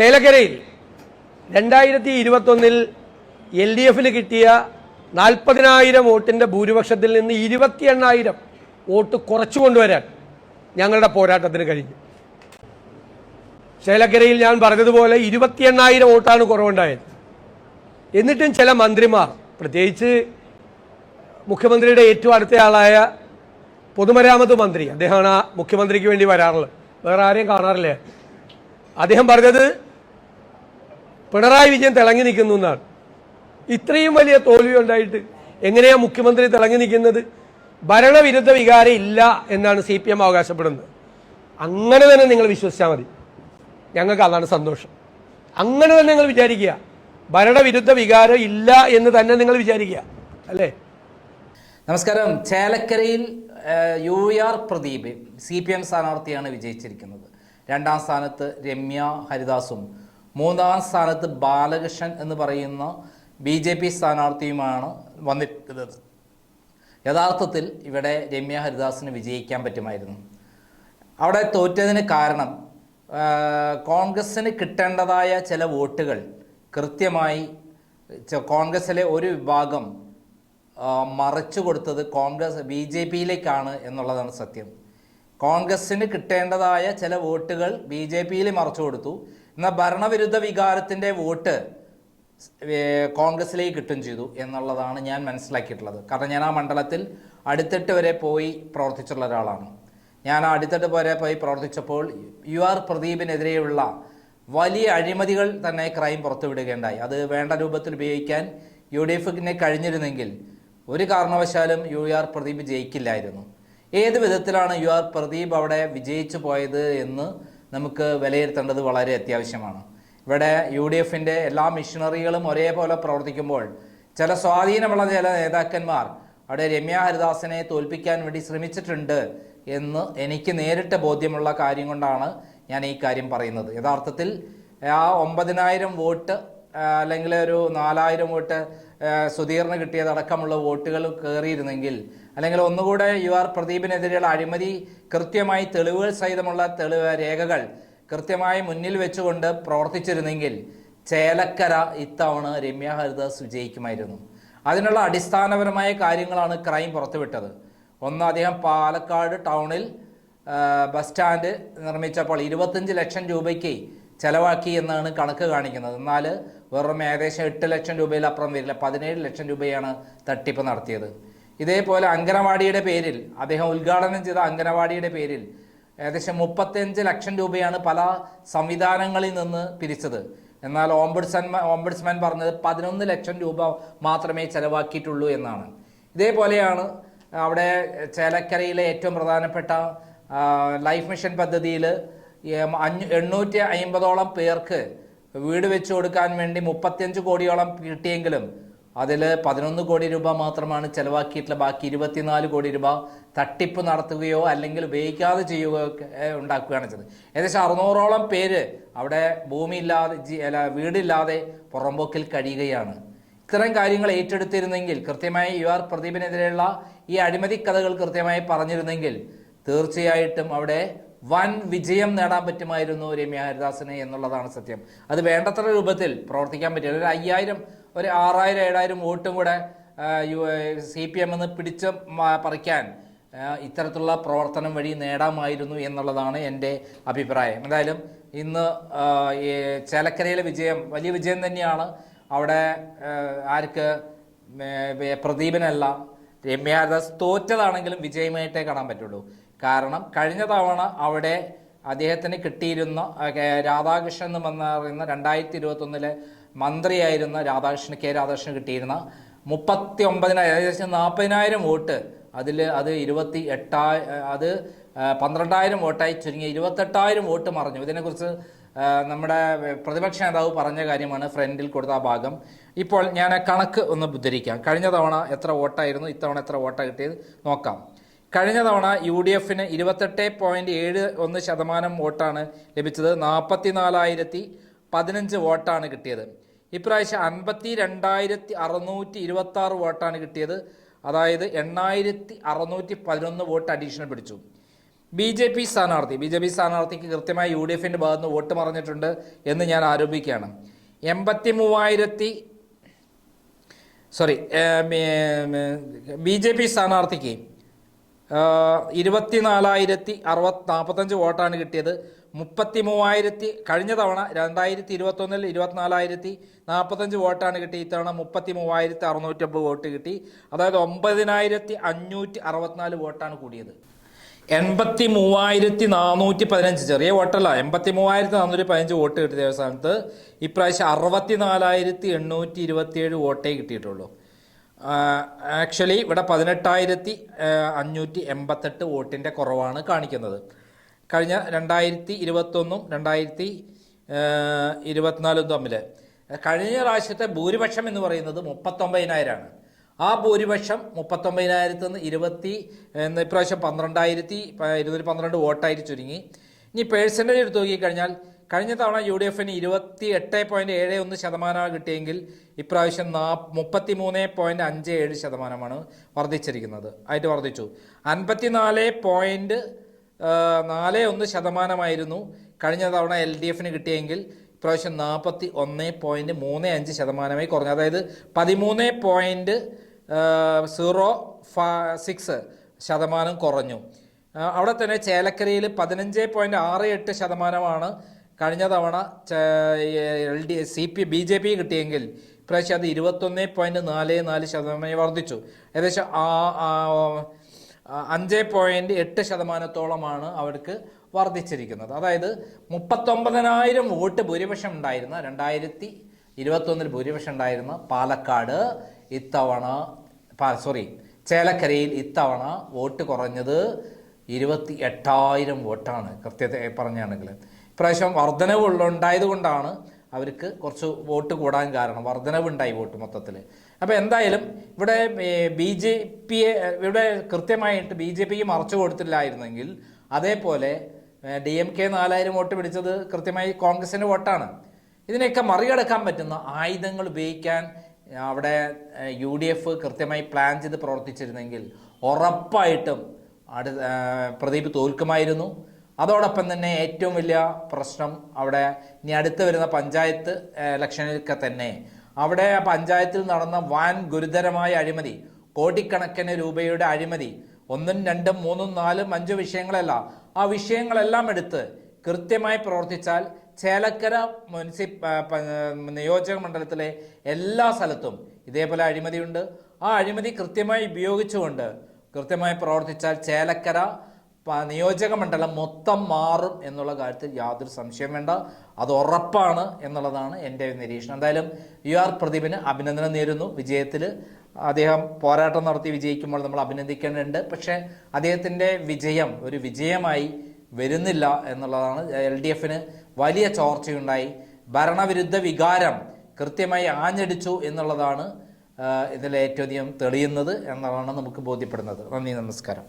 ചേലക്കരയിൽ രണ്ടായിരത്തി ഇരുപത്തൊന്നിൽ എൽ ഡി എഫിന് കിട്ടിയ നാൽപ്പതിനായിരം വോട്ടിന്റെ ഭൂരിപക്ഷത്തിൽ നിന്ന് ഇരുപത്തി എണ്ണായിരം വോട്ട് കുറച്ചു കൊണ്ടുവരാൻ ഞങ്ങളുടെ പോരാട്ടത്തിന് കഴിഞ്ഞു. ചേലക്കരയിൽ ഞാൻ പറഞ്ഞതുപോലെ ഇരുപത്തി എണ്ണായിരം വോട്ടാണ് കുറവുണ്ടായത്. എന്നിട്ടും ചില മന്ത്രിമാർ പ്രത്യേകിച്ച് മുഖ്യമന്ത്രിയുടെ ഏറ്റവും അടുത്തയാളായ പൊതുമരാമത്ത് മന്ത്രി അദ്ദേഹമാണ് മുഖ്യമന്ത്രിക്ക് വേണ്ടി വരാറുള്ളത്. വേറെ ആരെയും കാണാറില്ല. അദ്ദേഹം പറഞ്ഞത് പിണറായി വിജയൻ തിളങ്ങി നിൽക്കുന്നു എന്നാണ്. ഇത്രയും വലിയ തോൽവി ഉണ്ടായിട്ട് എങ്ങനെയാ മുഖ്യമന്ത്രി തിളങ്ങി നിൽക്കുന്നത്? ഭരണവിരുദ്ധ വികാരം ഇല്ല എന്നാണ് സി പി എം അവകാശപ്പെടുന്നത്. അങ്ങനെ തന്നെ നിങ്ങൾ വിശ്വസിച്ചാൽ മതി. ഞങ്ങൾക്ക് അതാണ് സന്തോഷം. അങ്ങനെ തന്നെ നിങ്ങൾ വിചാരിക്കുക. ഭരണവിരുദ്ധ വികാരം ഇല്ല എന്ന് തന്നെ നിങ്ങൾ വിചാരിക്കുക. അല്ലേ? നമസ്കാരം. ചേലക്കരയിൽ U R Pradeep C P M സ്ഥാനാർത്ഥിയാണ് വിജയിച്ചിരിക്കുന്നത്. രണ്ടാം സ്ഥാനത്ത് രമ്യ ഹരിദാസും മൂന്നാം സ്ഥാനത്ത് ബാലകൃഷ്ണൻ എന്ന് പറയുന്ന ബി ജെ പി സ്ഥാനാർത്ഥിയുമാണ് വന്നിട്ടുള്ളത്. യഥാർത്ഥത്തിൽ ഇവിടെ രമ്യ ഹരിദാസിന് വിജയിക്കാൻ പറ്റുമായിരുന്നു. അവിടെ തോറ്റതിന് കാരണം കോൺഗ്രസ്സിന് കിട്ടേണ്ടതായ ചില വോട്ടുകൾ കൃത്യമായി കോൺഗ്രസ്സിലെ ഒരു വിഭാഗം മറച്ചു കൊടുത്തത് കോൺഗ്രസ് ബി ജെ പിയിലേക്കാണ് എന്നുള്ളതാണ് സത്യം. കോൺഗ്രസ്സിന് കിട്ടേണ്ടതായ ചില വോട്ടുകൾ ബി ജെ പിയിൽ മറച്ചു കൊടുത്തു. എന്നാൽ ഭരണവിരുദ്ധ വികാരത്തിന്റെ വോട്ട് കോൺഗ്രസിലേക്ക് കിട്ടും ചെയ്തു എന്നുള്ളതാണ് ഞാൻ മനസ്സിലാക്കിയിട്ടുള്ളത്. കാരണം ഞാൻ ആ മണ്ഡലത്തിൽ അടുത്തിട്ട് വരെ പോയി പ്രവർത്തിച്ചുള്ള ഒരാളാണ്. ഞാൻ ആ അടുത്തിട്ട് വരെ പോയി പ്രവർത്തിച്ചപ്പോൾ യു ആർ പ്രദീപിനെതിരെയുള്ള വലിയ അഴിമതികൾ തന്നെ ക്രൈം പുറത്തുവിടുകയുണ്ടായി അത് വേണ്ട രൂപത്തിൽ ഉപയോഗിക്കാൻ യു ഡി എഫിനെ കഴിഞ്ഞിരുന്നെങ്കിൽ ഒരു കാരണവശാലും യു ആർ പ്രദീപ് ജയിക്കില്ലായിരുന്നു. ഏത് വിധത്തിലാണ് യു ആർ പ്രദീപ് അവിടെ വിജയിച്ചു പോയത് എന്ന് നമുക്ക് വിലയിരുത്തേണ്ടത് വളരെ അത്യാവശ്യമാണ്. ഇവിടെ യു ഡി എഫിന്റെ എല്ലാ മിഷണറികളും ഒരേപോലെ പ്രവർത്തിക്കുമ്പോൾ ചില സ്വാധീനമുള്ള ചില നേതാക്കന്മാർ അവിടെ രമ്യ ഹരിദാസിനെ തോൽപ്പിക്കാൻ വേണ്ടി ശ്രമിച്ചിട്ടുണ്ട് എന്ന് എനിക്ക് നേരിട്ട് ബോധ്യമുള്ള കാര്യം കൊണ്ടാണ് ഞാൻ ഈ കാര്യം പറയുന്നത്. യഥാർത്ഥത്തിൽ ആ ഒമ്പതിനായിരം വോട്ട് അല്ലെങ്കിൽ ഒരു നാലായിരം വോട്ട് സുധീറിന് കിട്ടിയതടക്കമുള്ള വോട്ടുകൾ കയറിയിരുന്നെങ്കിൽ അല്ലെങ്കിൽ ഒന്നുകൂടെ യു ആർ പ്രദീപിനെതിരെയുള്ള അഴിമതി കൃത്യമായി തെളിവുകൾ സഹിതമുള്ള തെളിവ് രേഖകൾ കൃത്യമായി മുന്നിൽ വെച്ചുകൊണ്ട് പ്രവർത്തിച്ചിരുന്നെങ്കിൽ ചേലക്കര ഇത്തവണ രമ്യ ഹരിദാസ് വിജയിക്കുമായിരുന്നു അതിനുള്ള അടിസ്ഥാനപരമായ കാര്യങ്ങളാണ് ക്രൈം പുറത്തുവിട്ടത്. ഒന്ന് അദ്ദേഹം പാലക്കാട് ടൗണിൽ ബസ് സ്റ്റാൻഡ് നിർമ്മിച്ചപ്പോൾ ഇരുപത്തഞ്ച് ലക്ഷം രൂപയ്ക്ക് ചെലവാക്കി എന്നാണ് കണക്ക് കാണിക്കുന്നത്. എന്നാൽ വെറും ഏകദേശം എട്ട് ലക്ഷം രൂപയിലപ്പുറം വരില്ല. പതിനേഴ് ലക്ഷം രൂപയാണ് തട്ടിപ്പ് നടത്തിയത്. ഇതേപോലെ അങ്കനവാടിയുടെ പേരിൽ അദ്ദേഹം ഉദ്ഘാടനം ചെയ്ത അങ്കനവാടിയുടെ പേരിൽ ഏകദേശം മുപ്പത്തഞ്ച് ലക്ഷം രൂപയാണ് പല സംവിധാനങ്ങളിൽ നിന്ന് പിരിച്ചത്. എന്നാൽ ഓംബുഡ്സ്മാൻ ഓംബുഡ്സ്മാൻ പറഞ്ഞത് പതിനൊന്ന് ലക്ഷം രൂപ മാത്രമേ ചെലവാക്കിയിട്ടുള്ളൂ എന്നാണ്. ഇതേപോലെയാണ് അവിടെ ചേലക്കരയിലെ ഏറ്റവും പ്രധാനപ്പെട്ട ലൈഫ് മിഷൻ പദ്ധതിയിൽ അഞ്ഞൂ എണ്ണൂറ്റി അമ്പതോളം പേർക്ക് വീട് വെച്ചു കൊടുക്കാൻ വേണ്ടി മുപ്പത്തിയഞ്ച് കോടിയോളം കിട്ടിയെങ്കിലും അതിൽ പതിനൊന്ന് കോടി രൂപ മാത്രമാണ് ചിലവാക്കിയിട്ടുള്ള ബാക്കി ഇരുപത്തിനാല് കോടി രൂപ തട്ടിപ്പ് നടത്തുകയോ അല്ലെങ്കിൽ ഉപയോഗിക്കാതെ ചെയ്യുകയോ ഉണ്ടാക്കുകയാണ് ചെയ്തത്. ഏകദേശം അറുന്നൂറോളം പേര് അവിടെ ഭൂമിയില്ലാതെ വീടില്ലാതെ പുറമ്പോക്കിൽ കഴിയുകയാണ്. ഇത്തരം കാര്യങ്ങൾ ഏറ്റെടുത്തിരുന്നെങ്കിൽ കൃത്യമായി യു ആർ പ്രദീപിനെതിരെയുള്ള ഈ അഴിമതി കഥകൾ കൃത്യമായി പറഞ്ഞിരുന്നെങ്കിൽ തീർച്ചയായിട്ടും അവിടെ വൻ വിജയം നേടാൻ പറ്റുമായിരുന്നു രമ്യ ഹരിദാസിന് എന്നുള്ളതാണ് സത്യം. അത് വേണ്ടത്ര രൂപത്തിൽ പ്രവർത്തിക്കാൻ പറ്റില്ല. ഒരു അയ്യായിരം ഒരു ആറായിരം ഏഴായിരം വോട്ടും കൂടെ യു സി പി എം എന്ന് പിടിച്ച് പറിക്കാൻ ഇത്തരത്തിലുള്ള പ്രവർത്തനം വഴി നേടാമായിരുന്നു എന്നുള്ളതാണ് എന്റെ അഭിപ്രായം. എന്തായാലും ഇന്ന് ചേലക്കരയിലെ വിജയം വലിയ വിജയം തന്നെയാണ്. അവിടെ ആർക്ക് പ്രദീപനല്ല രമ്യ തോറ്റതാണെങ്കിലും വിജയമായിട്ടേ കാണാൻ പറ്റുള്ളൂ. കാരണം കഴിഞ്ഞ തവണ അവിടെ അദ്ദേഹത്തിന് കിട്ടിയിരുന്ന രാധാകൃഷ്ണൻ എന്ന് പറയുന്ന രണ്ടായിരത്തി ഇരുപത്തൊന്നിലെ മന്ത്രിയായിരുന്ന രാധാകൃഷ്ണൻ കെ രാധാകൃഷ്ണൻ കിട്ടിയിരുന്ന മുപ്പത്തി ഒമ്പതിനായിരം ഏകദേശം നാൽപ്പതിനായിരം വോട്ട്. അതിൽ അത് ഇരുപത്തി എട്ടായി അത് പന്ത്രണ്ടായിരം വോട്ടായി ചുരുങ്ങി ഇരുപത്തെട്ടായിരം വോട്ട് മറിഞ്ഞു. ഇതിനെക്കുറിച്ച് നമ്മുടെ പ്രതിപക്ഷ നേതാവ് പറഞ്ഞ കാര്യമാണ് ഫ്രണ്ടിൽ കൊടുത്ത ആ ഭാഗം. ഇപ്പോൾ ഞാൻ കണക്ക് ഒന്ന് ഉദ്ധരിക്കാം. കഴിഞ്ഞ തവണ എത്ര വോട്ടായിരുന്നു ഇത്തവണ എത്ര വോട്ടാണ് കിട്ടിയത്? നോക്കാം. കഴിഞ്ഞ തവണ യു ഡി എഫിന് ഇരുപത്തെട്ട് പോയിന്റ് ഏഴ് ഒന്ന് ശതമാനം വോട്ടാണ് ലഭിച്ചത്. നാൽപ്പത്തി നാലായിരത്തി പതിനഞ്ച് വോട്ടാണ് കിട്ടിയത്. ഇപ്രാവശ്യം അൻപത്തി രണ്ടായിരത്തി അറുന്നൂറ്റി ഇരുപത്തി ആറ് വോട്ടാണ് കിട്ടിയത്. അതായത് എണ്ണായിരത്തി അറുന്നൂറ്റി പതിനൊന്ന് വോട്ട് അഡീഷണൽ പിടിച്ചു. ബി ജെ പി സ്ഥാനാർത്ഥി ബി ജെ പി സ്ഥാനാർത്ഥിക്ക് കൃത്യമായി യു ഡി എഫിന്റെ ഭാഗത്ത് നിന്ന് വോട്ട് മറിഞ്ഞിട്ടുണ്ട് എന്ന് ഞാൻ ആരോപിക്കുകയാണ്. എൺപത്തി മൂവായിരത്തി സോറി ബി ജെ പി സ്ഥാനാർത്ഥിക്ക് ഇരുപത്തിനാലായിരത്തി അറുപത്തി നാൽപ്പത്തഞ്ച് വോട്ടാണ് കിട്ടിയത്. മുപ്പത്തി മൂവായിരത്തി കഴിഞ്ഞ തവണ രണ്ടായിരത്തി ഇരുപത്തൊന്നിൽ ഇരുപത്തിനാലായിരത്തി നാൽപ്പത്തഞ്ച് വോട്ടാണ് കിട്ടി. ഇത്തവണ മുപ്പത്തി മൂവായിരത്തി അറുന്നൂറ്റമ്പത് വോട്ട് കിട്ടി. അതായത് ഒമ്പതിനായിരത്തി അഞ്ഞൂറ്റി അറുപത്തിനാല് വോട്ടാണ് കൂടിയത്. എൺപത്തി മൂവായിരത്തി നാനൂറ്റി പതിനഞ്ച് ചെറിയ വോട്ടല്ല എൺപത്തി മൂവായിരത്തി നാനൂറ്റി പതിനഞ്ച് വോട്ട് കിട്ടിയ സ്ഥാനത്ത് ഇപ്രാവശ്യം അറുപത്തി നാലായിരത്തി എണ്ണൂറ്റി ഇരുപത്തിയേഴ് വോട്ടേ കിട്ടിയിട്ടുള്ളൂ. ആക്ച്വലി ഇവിടെ പതിനെട്ടായിരത്തി അഞ്ഞൂറ്റി എൺപത്തെട്ട് വോട്ടിന്റെ കുറവാണ് കാണിക്കുന്നത്. കഴിഞ്ഞ രണ്ടായിരത്തി ഇരുപത്തൊന്നും രണ്ടായിരത്തി ഇരുപത്തിനാലും തമ്മിൽ കഴിഞ്ഞ പ്രാവശ്യത്തെ ഭൂരിപക്ഷം എന്ന് പറയുന്നത് മുപ്പത്തൊമ്പതിനായിരമാണ് ആ ഭൂരിപക്ഷം മുപ്പത്തൊമ്പതിനായിരത്തി നിന്ന് ഇരുപത്തി ഇപ്രാവശ്യം പന്ത്രണ്ടായിരത്തി ഇരുന്നൂറ്റി പന്ത്രണ്ട് വോട്ടായിട്ട് ചുരുങ്ങി. ഇനി പേഴ്സന്റേജ് എടുത്ത് നോക്കിക്കഴിഞ്ഞാൽ കഴിഞ്ഞ തവണ യു ഡി എഫിന് ഇരുപത്തി എട്ട് പോയിന്റ് ഏഴ് ഒന്ന് ശതമാനമാണ് കിട്ടിയെങ്കിൽ ഇപ്രാവശ്യം നാ മുപ്പത്തി മൂന്ന് പോയിന്റ് അഞ്ച് ഏഴ് ശതമാനമാണ് വർദ്ധിച്ചിരിക്കുന്നത്. ആയിട്ട് വർദ്ധിച്ചു. അൻപത്തിനാല് പോയിന്റ് നാല് ഒന്ന് ശതമാനമായിരുന്നു കഴിഞ്ഞ തവണ എൽ ഡി എഫിന് കിട്ടിയെങ്കിൽ. ഇപ്രാവശ്യം നാൽപ്പത്തി ഒന്ന് പോയിന്റ് മൂന്ന് അഞ്ച് ശതമാനമായി കുറഞ്ഞു. അതായത് പതിമൂന്ന് പോയിന്റ് സീറോ സിക്സ് ശതമാനം കുറഞ്ഞു. അവിടെ തന്നെ ചേലക്കരയിൽ പതിനഞ്ച് പോയിന്റ് ആറ് എട്ട് ശതമാനമാണ് കഴിഞ്ഞ തവണ L D C P B J P കിട്ടിയെങ്കിൽ ഇപ്രാവശ്യം അത് ഇരുപത്തൊന്ന് പോയിന്റ് നാല് നാല് ശതമാനമായി വർദ്ധിച്ചു. ഏകദേശം അഞ്ച് പോയിന്റ് എട്ട് ശതമാനത്തോളമാണ് അവർക്ക് വർദ്ധിച്ചിരിക്കുന്നത്. അതായത് മുപ്പത്തൊമ്പതിനായിരം വോട്ട് ഭൂരിപക്ഷം ഉണ്ടായിരുന്ന രണ്ടായിരത്തി ഇരുപത്തൊന്നിൽ ഭൂരിപക്ഷം ഉണ്ടായിരുന്ന പാലക്കാട് ഇത്തവണ സോറി ചേലക്കരയിൽ ഇത്തവണ വോട്ട് കുറഞ്ഞത് ഇരുപത്തി എട്ടായിരം വോട്ടാണ്. കൃത്യത പറഞ്ഞാണെങ്കിൽ ഇപ്രാവശ്യം വർധനവ് ഉണ്ടായത് കൊണ്ടാണ് അവർക്ക് കുറച്ച് വോട്ട് കൂടാൻ കാരണം. വർധനവുണ്ടായി വോട്ട് മൊത്തത്തിൽ. അപ്പോൾ എന്തായാലും ഇവിടെ ബി ജെ പിയെ ഇവിടെ കൃത്യമായിട്ട് ബി ജെ പിക്ക് മറച്ചു കൊടുത്തില്ലായിരുന്നെങ്കിൽ അതേപോലെ ഡി എം കെ നാലായിരം വോട്ട് പിടിച്ചത് കൃത്യമായി കോൺഗ്രസിന്റെ വോട്ടാണ്. ഇതിനെയൊക്കെ മറികടക്കാൻ പറ്റുന്ന ആയുധങ്ങൾ ഉപയോഗിക്കാൻ അവിടെ യു ഡി എഫ് കൃത്യമായി പ്ലാൻ ചെയ്ത് പ്രവർത്തിച്ചിരുന്നെങ്കിൽ ഉറപ്പായിട്ടും അടു പ്രദീപ് തോൽക്കുമായിരുന്നു. അതോടൊപ്പം തന്നെ ഏറ്റവും വലിയ പ്രശ്നം അവിടെ ഇനി അടുത്ത് വരുന്ന പഞ്ചായത്ത് ഇലക്ഷനിലൊക്കെ തന്നെ. അവിടെ പഞ്ചായത്തിൽ നടന്ന വൻ ഗുരുതരമായ അഴിമതി കോടിക്കണക്കിന് രൂപയുടെ അഴിമതി ഒന്നും രണ്ടും മൂന്നും നാലും അഞ്ചും വിഷയങ്ങളല്ല. ആ വിഷയങ്ങളെല്ലാം എടുത്ത് കൃത്യമായി പ്രവർത്തിച്ചാൽ ചേലക്കര മുനിസിപ്പ നിയോജക മണ്ഡലത്തിലെ എല്ലാ സ്ഥലത്തും ഇതേപോലെ അഴിമതിയുണ്ട്. ആ അഴിമതി കൃത്യമായി ഉപയോഗിച്ചുകൊണ്ട് കൃത്യമായി പ്രവർത്തിച്ചാൽ ചേലക്കര നിയോജക മണ്ഡലം മൊത്തം മാറും എന്നുള്ള കാര്യത്തിൽ യാതൊരു സംശയം വേണ്ട. അത് ഉറപ്പാണ് എന്നുള്ളതാണ് എന്റെ നിരീക്ഷണം. എന്തായാലും യു ആർ പ്രദീപിന് അഭിനന്ദനം നേരുന്നു വിജയത്തിൽ അദ്ദേഹം പോരാട്ടം നടത്തി വിജയിക്കുമ്പോൾ നമ്മൾ അഭിനന്ദിക്കേണ്ടതുണ്ട്. പക്ഷേ അദ്ദേഹത്തിന്റെ വിജയം ഒരു വിജയമായി വരുന്നില്ല എന്നുള്ളതാണ്. എൽ ഡി എഫിന് വലിയ ചോർച്ചയുണ്ടായി. ഭരണവിരുദ്ധ വികാരം കൃത്യമായി ആഞ്ഞടിച്ചു എന്നുള്ളതാണ് ഇതിൽ ഏറ്റവും അധികം തെളിയുന്നത് എന്നുള്ളതാണ് നമുക്ക് ബോധ്യപ്പെടുന്നത്. നന്ദി നമസ്കാരം.